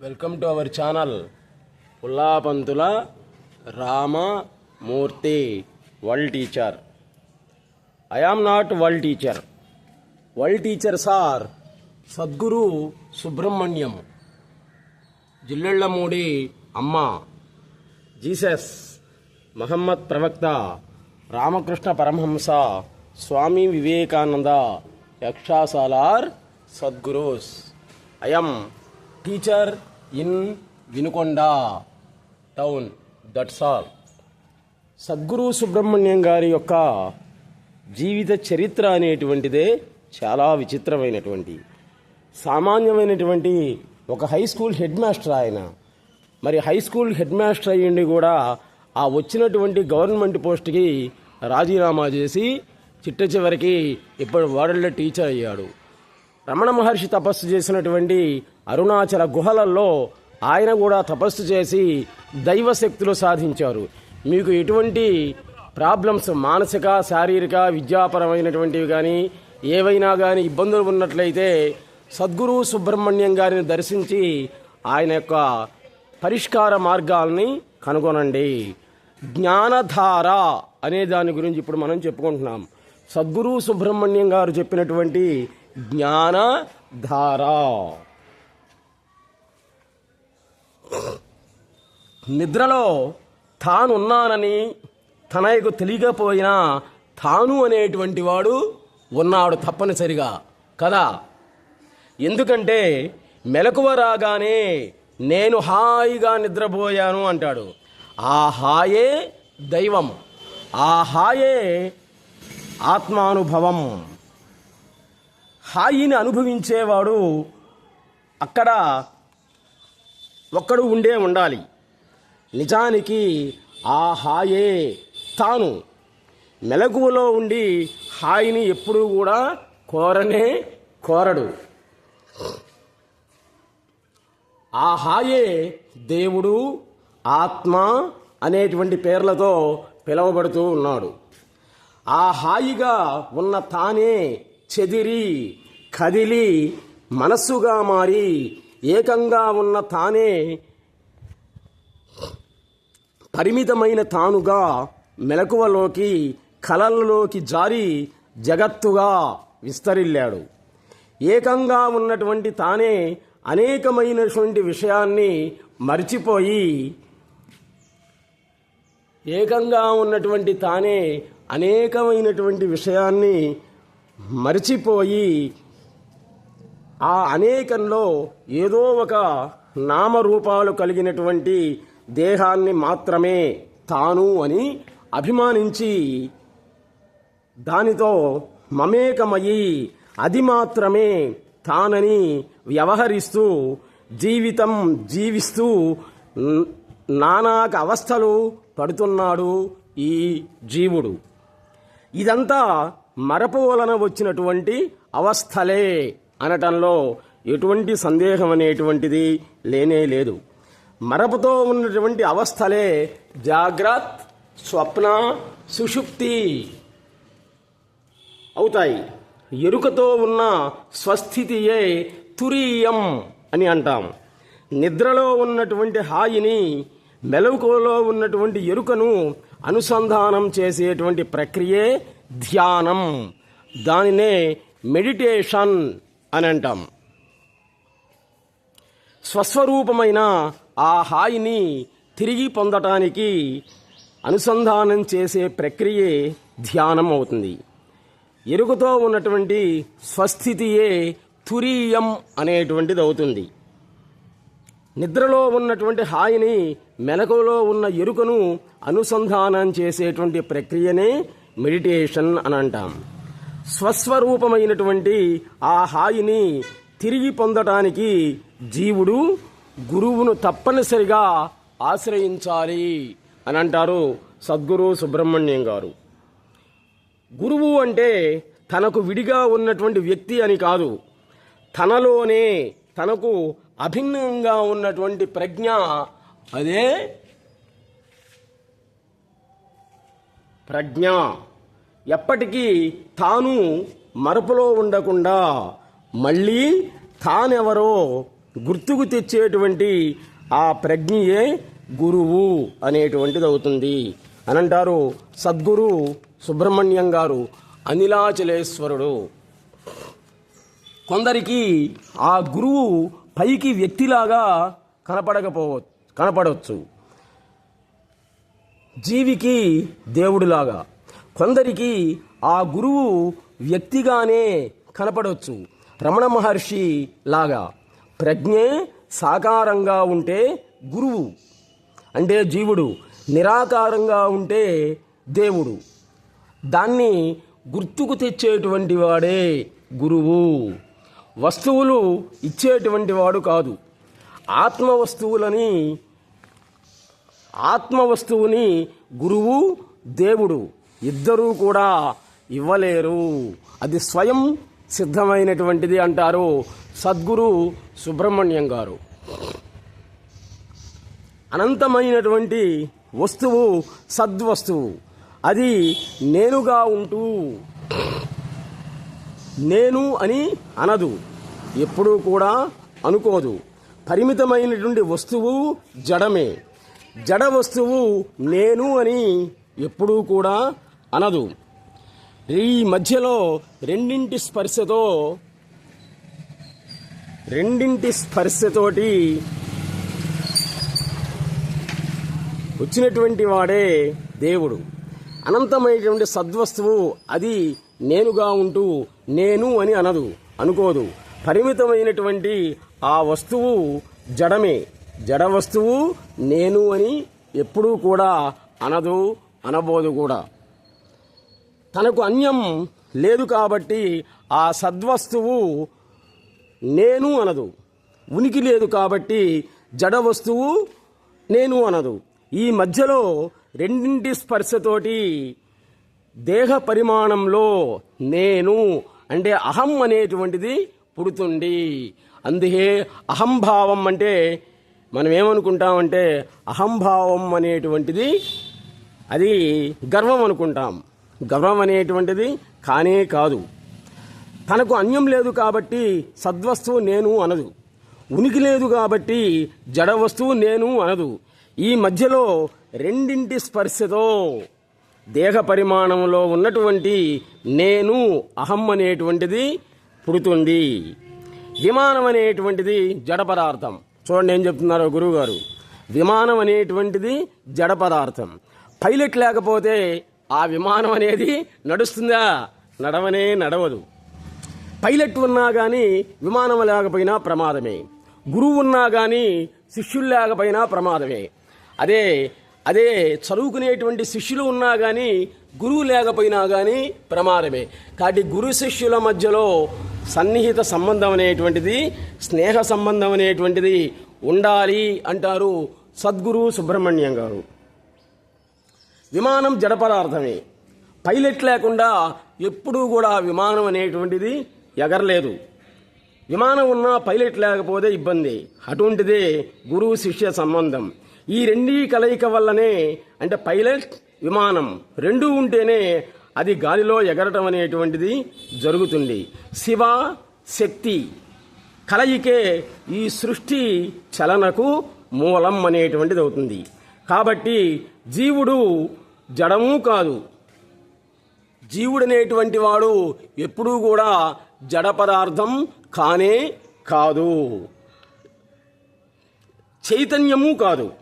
Welcome to our channel Pullapanthula Ramamurthy world teacher I am not world teacher world teacher sir Sadguru Subrahmanyam Jillellamudi Amma Jesus Muhammad ప్రవక్త Ramakrishna Paramahamsa Swami Vivekananda యక్షాసాలార్ Sadgurus I am teacher in Vinukonda town that's all. Sadguru Subrahmanyam గారి యొక్క జీవిత చరిత్ర అనేటువంటిదే చాలా విచిత్రమైనటువంటి సామాన్యమైనటువంటి ఒక high school head master ఆయన. మరి హై స్కూల్ హెడ్ మాస్టర్ అయ్యిండి కూడా ఆ వచ్చినటువంటి గవర్నమెంట్ పోస్ట్కి రాజీనామా చేసి చిట్ట చివరికి ఇప్పుడు వరల్డ్ టీచర్ అయ్యాడు. రమణ మహర్షి తపస్సు చేసినటువంటి అరుణాచల గుహలలో ఆయన కూడా తపస్సు చేసి దైవ శక్తులు సాధించారు. మీకు ఎటువంటి ప్రాబ్లమ్స్ మానసిక శారీరక విద్యాపరమైనటువంటివి కానీ ఏవైనా కానీ ఇబ్బందులు ఉన్నట్లయితే సద్గురు సుబ్రహ్మణ్యం గారిని దర్శించి ఆయన యొక్క పరిష్కార మార్గాల్ని కనుగొనండి. జ్ఞానధార అనే దాని గురించి ఇప్పుడు మనం చెప్పుకుంటున్నాం. సద్గురు సుబ్రహ్మణ్యం గారు చెప్పినటువంటి జ్ఞానధార నిద్రలో తానున్నానని తనకు తెలియకపోయినా తాను అనేటువంటి వాడు ఉన్నాడు తప్పనిసరిగా కదా? ఎందుకంటే మెలకువ రాగానే నేను హాయిగా నిద్రపోయాను అంటాడు. ఆ హాయే దైవం. ఆ హాయే ఆత్మానుభవం. హాయిని అనుభవించేవాడు అక్కడ ఒక్కడు ఉండే ఉండాలి. నిజానికి ఆ హాయే తాను. మెలకువలో ఉండి హాయిని ఎప్పుడూ కూడా కోరనే కోరడు. ఆ హాయే దేవుడు ఆత్మ అనేటువంటి పేర్లతో పిలువబడుతూ ఉన్నాడు. ఆ హాయిగా ఉన్న తానే చెదిరి కదిలి మనస్సుగా మారి ఏకంగా ఉన్న తానే పరిమితమైన తానుగా మెలకువలోకి కలలలోకి జారి జగత్తుగా విస్తరిల్లాడు. ఏకంగా ఉన్నటువంటి తానే అనేకమైనటువంటి విషయాన్ని మర్చిపోయి ఏకంగా ఉన్నటువంటి తానే అనేకమైనటువంటి విషయాన్ని మరిచిపోయి ఆ అనేకంలో ఏదో ఒక నామరూపాలు కలిగినటువంటి దేహాన్ని మాత్రమే తాను అని అభిమానించి దానితో మమేకమయ్యి అది మాత్రమే తానని వ్యవహరిస్తూ జీవితం జీవిస్తూ నానాక అవస్థలు పడుతున్నాడు ఈ జీవుడు. ఇదంతా మరపు వలన వచ్చినటువంటి అవస్థలే అనటంలో ఎటువంటి సందేహం అనేటువంటిది లేనే లేదు. మరపుతో ఉన్నటువంటి అవస్థలే జాగ్రత్త స్వప్న సుషుప్తి అవుతాయి. ఎరుకతో ఉన్న స్వస్థితియే తురీయం అని అంటాం. నిద్రలో ఉన్నటువంటి హాయిని మెలకువలో ఉన్నటువంటి ఎరుకను అనుసంధానం చేసేటువంటి ప్రక్రియే ధ్యానం. దానినే మెడిటేషన్ అని అంటాం స్వస్వరూపమైన ఆ హాయిని తిరిగి పొందటానికి అనుసంధానం చేసే ప్రక్రియే ధ్యానం అవుతుంది. ఎరుకతో ఉన్నటువంటి స్వస్థితియే తురీయం అనేటువంటిది అవుతుంది. నిద్రలో ఉన్నటువంటి హాయిని మెలకువలో ఉన్న ఎరుకను అనుసంధానం చేసేటువంటి ప్రక్రియనే మెడిటేషన్ అని అంటాం. స్వస్వరూపమైనటువంటి ఆ హాయిని తిరిగి పొందటానికి జీవుడు గురువును తప్పనిసరిగా ఆశ్రయించాలి అని అంటారు సద్గురు సుబ్రహ్మణ్యం గారు. గురువు అంటే తనకు విడిగా ఉన్నటువంటి వ్యక్తి అని కాదు. తనలోనే తనకు అభిన్నంగా ఉన్నటువంటి ప్రజ్ఞ అదే ప్రజ్ఞ. ఎప్పటికీ తాను మరపులో ఉండకుండా మళ్ళీ తానెవరో గుర్తుకు తెచ్చేటువంటి ఆ ప్రజ్ఞయే గురువు అనేటువంటిది అవుతుంది. అని అంటారు సద్గురు సుబ్రహ్మణ్యం గారు అనిలాచలేశ్వరుడు. కొందరికి ఆ గురువు పైకి వ్యక్తిలాగా కనపడకపో కనపడవచ్చు జీవికి దేవుడిలాగా. కొందరికి ఆ గురువు వ్యక్తిగానే కనపడవచ్చు రమణ మహర్షి లాగా. ప్రజ్ఞే సాకారంగా ఉంటే గురువు. అంటే జీవుడు. నిరాకారంగా ఉంటే దేవుడు. దాన్ని గుర్తుకు తెచ్చేటువంటి వాడే గురువు. వస్తువులు ఇచ్చేటువంటి వాడు కాదు. ఆత్మ వస్తువులని ఆత్మ వస్తువుని గురువు దేవుడు. ఇద్దరూ కూడా ఇవ్వలేరు. అది స్వయం సిద్ధమైనటువంటిది అంటారు సద్గురు సుబ్రహ్మణ్యం గారు. అనంతమైనటువంటి వస్తువు సద్వస్తువు. అది నేనుగా ఉంటూ నేను అని అనదు. ఎప్పుడూ కూడా అనుకోదు. పరిమితమైనటువంటి వస్తువు జడమే. జడ వస్తువు నేను అని ఎప్పుడూ కూడా అనదు. ఈ మధ్యలో రెండింటి స్పర్శతో రెండింటి స్పర్శతోటి వచ్చినటువంటి వాడే దేవుడు. అనంతమైనటువంటి సద్వస్తువు అది నేనుగా ఉంటూ నేను అని అనదు అనుకోదు. పరిమితమైనటువంటి ఆ వస్తువు జడమే. జడ వస్తువు నేను అని ఎప్పుడూ కూడా అనదు అనబోదు కూడా. తనకు అన్యం లేదు కాబట్టి ఆ సద్వస్తువు నేను అనదు. ఉనికి లేదు కాబట్టి జడ వస్తువు నేను అనదు. ఈ మధ్యలో రెండింటి స్పర్శతోటి దేహ పరిమాణంలో నేను అంటే అహం అనేటువంటిది పుడుతుంది. అందుకే అహంభావం అంటే మనం ఏమనుకుంటామంటే అహంభావం అనేటువంటిది అది గర్వం అనుకుంటాం. గౌరవం అనేటువంటిది కానే కాదు. తనకు అన్యం లేదు కాబట్టి సద్వస్తువు నేను అనదు. ఉనికి లేదు కాబట్టి జడ వస్తువు నేను అనదు. ఈ మధ్యలో రెండింటి స్పర్శతో దేహ పరిమాణంలో ఉన్నటువంటి నేను అహం అనేటువంటిది పుడుతుంది. విమానం అనేటువంటిది జడ పదార్థం. చూడండి ఏం చెప్తున్నారు గురువుగారు. విమానం అనేటువంటిది జడ పదార్థం. పైలట్ లేకపోతే ఆ విమానం అనేది నడుస్తుందా? నడవనే నడవదు. పైలట్ ఉన్నా కానీ విమానం లేకపోయినా ప్రమాదమే. గురువు ఉన్నా కానీ శిష్యులు లేకపోయినా ప్రమాదమే. అదే అదే చదువుకునేటువంటి శిష్యులు ఉన్నా కానీ గురువు లేకపోయినా కానీ ప్రమాదమే. కాబట్టి గురు శిష్యుల మధ్యలో సన్నిహిత సంబంధం అనేటువంటిది స్నేహ సంబంధం అనేటువంటిది ఉండాలి అంటారు సద్గురు సుబ్రహ్మణ్యం గారు. విమానం జడ పదార్థమే పైలట్ లేకుండా ఎప్పుడూ కూడా విమానం అనేటువంటిది ఎగరలేదు. విమానం ఉన్నా పైలట్ లేకపోతే ఇబ్బంది. అటువంటిదే గురువు శిష్య సంబంధం. ఈ రెండీ కలయిక వల్లనే అంటే పైలట్ విమానం రెండూ ఉంటేనే అది గాలిలో ఎగరటం అనేటువంటిది జరుగుతుంది. శివ శక్తి కలయికే ఈ సృష్టి చలనకు మూలం అనేటువంటిది అవుతుంది. కాబట్టి జీవుడు జడము కాదు. జీవుడనేటువంటి వాడు ఎప్పుడూ కూడా జడ పదార్థం కానే కాదు. చైతన్యము కాదు.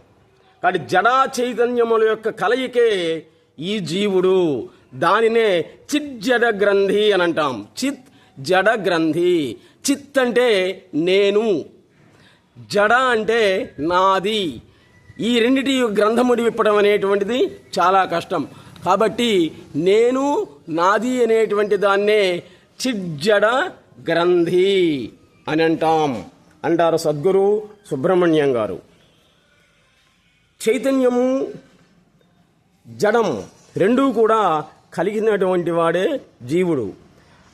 కాబట్టి జడ చైతన్యముల యొక్క కలయికే ఈ జీవుడు. దానినే చిత్ జడ గ్రంథి అని అంటాం. చిత్ జడ గ్రంథి. చిత్ అంటే నేను. జడ అంటే నాది. ఈ రెండిటి గ్రంథముడి విప్పడం అనేటువంటిది చాలా కష్టం. కాబట్టి నేను నాది అనేటువంటి దాన్నే చిడ్జడ గ్రంథి అని అంటాం. అంటారు సద్గురు సుబ్రహ్మణ్యం గారు. చైతన్యము జడం రెండూ కూడా కలిగినటువంటి వాడే జీవుడు.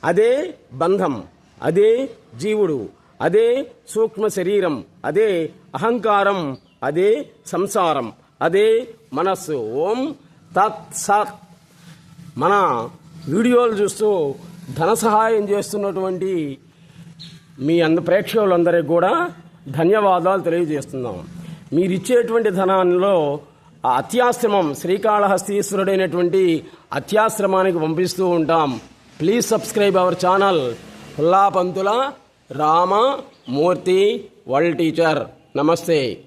అదే బంధం అదే జీవుడు అదే సూక్ష్మ శరీరం అదే అహంకారం అదే సంసారం అదే మనస్సు. ఓం తత్ సత్. మన వీడియోలు చూస్తూ ధన సహాయం చేస్తున్నటువంటి మీ అంద ప్రేక్షకులందరికీ కూడా ధన్యవాదాలు తెలియజేస్తున్నాం. మీరిచ్చేటువంటి ధనాల్లో ఆ అత్యాశ్రమం శ్రీకాళహస్తీశ్వరుడైనటువంటి అత్యాశ్రమానికి పంపిస్తూ ఉంటాం. Please subscribe our channel. Pullapanthula Ramamurthy world teacher. నమస్తే.